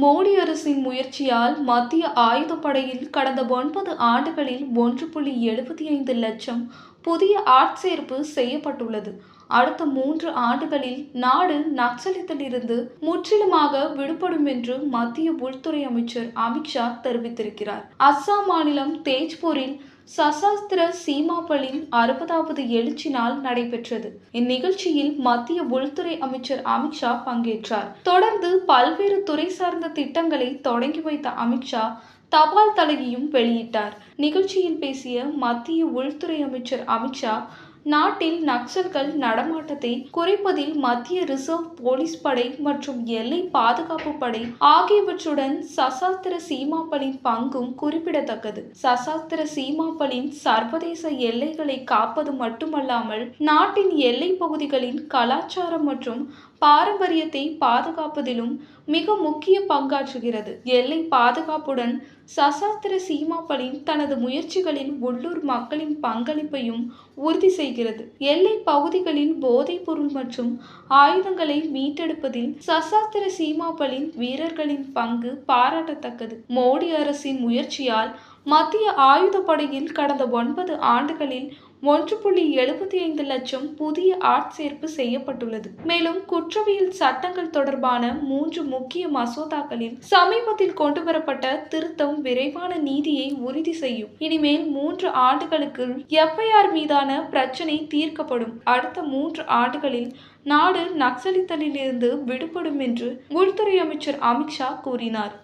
மோடி அரசின் முயற்சியால் மத்திய ஆயுதப்படையில் கடந்த ஒன்பது ஆண்டுகளில் ஒன்று புள்ளி எழுபத்தி ஐந்து லட்சம் புதிய ஆட்சேர்ப்பு செய்யப்பட்டுள்ளது. அடுத்த மூன்று ஆண்டுகளில் நாடு நக்சலித்திலிருந்து முற்றிலுமாக விடுபடும் என்று மத்திய உள்துறை அமைச்சர் அமித்ஷா தெரிவித்திருக்கிறார். அஸ்ஸாம் மாநிலம் தேஜ்பூரில் சசாஸ்திர சீமாப்பலின் அறுபதாவது எழுச்சி நாள் நடைபெற்றது. இந்நிகழ்ச்சியில் மத்திய உள்துறை அமைச்சர் அமித்ஷா பங்கேற்றார். தொடர்ந்து பல்வேறு துறை சார்ந்த திட்டங்களை தொடங்கி வைத்த அமித்ஷா தபால் தலையையும் வெளியிட்டார். நிகழ்ச்சியில் பேசிய மத்திய உள்துறை அமைச்சர் அமித்ஷா நாட்டில் நக்சல்கள் நடமாட்டத்தை குறைப்பதில் மத்திய ரிசர்வ் போலீஸ் படை மற்றும் எல்லை பாதுகாப்பு படை ஆகியவற்றுடன் சசாஸ்திர சீமாப்பலின் பங்கும் குறிப்பிடத்தக்கது. சசாஸ்திர சீமாப்பலின் சர்வதேச எல்லைகளை காப்பது மட்டுமல்லாமல் நாட்டின் எல்லை பகுதிகளின் கலாச்சாரம் மற்றும் பாரம்பரியத்தை பாதுகாப்பதிலும் மிக முக்கிய பங்காற்றுகிறது. எல்லை பாதுகாப்புடன் சசாஸ்திர சீமாப்பலின் தனது முயற்சிகளில் உள்ளூர் மக்களின் பங்களிப்பையும் உறுதி செய்கிறது. எல்லை பகுதிகளில் போதைப் பொருள் மற்றும் ஆயுதங்களை மீட்டெடுப்பதில் சசாஸ்திர சீமாப்பலின் வீரர்களின் பங்கு பாராட்டத்தக்கது. மோடி அரசின் முயற்சியால் மத்திய ஆயுதப்படையில் கடந்த ஒன்பது ஆண்டுகளில் ஒன்று புள்ளி எழுபத்தி ஐந்து லட்சம் புதிய ஆட்சேர்ப்பு செய்யப்பட்டுள்ளது. மேலும் குற்றவியல் சட்டங்கள் தொடர்பான மூன்று முக்கிய மசோதாக்களில் சமீபத்தில் கொண்டுவரப்பட்ட திருத்தம் விரைவான நீதியை உறுதி செய்யும். இனிமேல் மூன்று ஆண்டுகளுக்கு எஃப்ஐஆர் மீதான பிரச்சினை தீர்க்கப்படும். அடுத்த மூன்று ஆண்டுகளில் நாடு நக்சலித்தலிலிருந்து விடுபடும் என்று உள்துறை அமைச்சர் அமித்ஷா கூறினார்.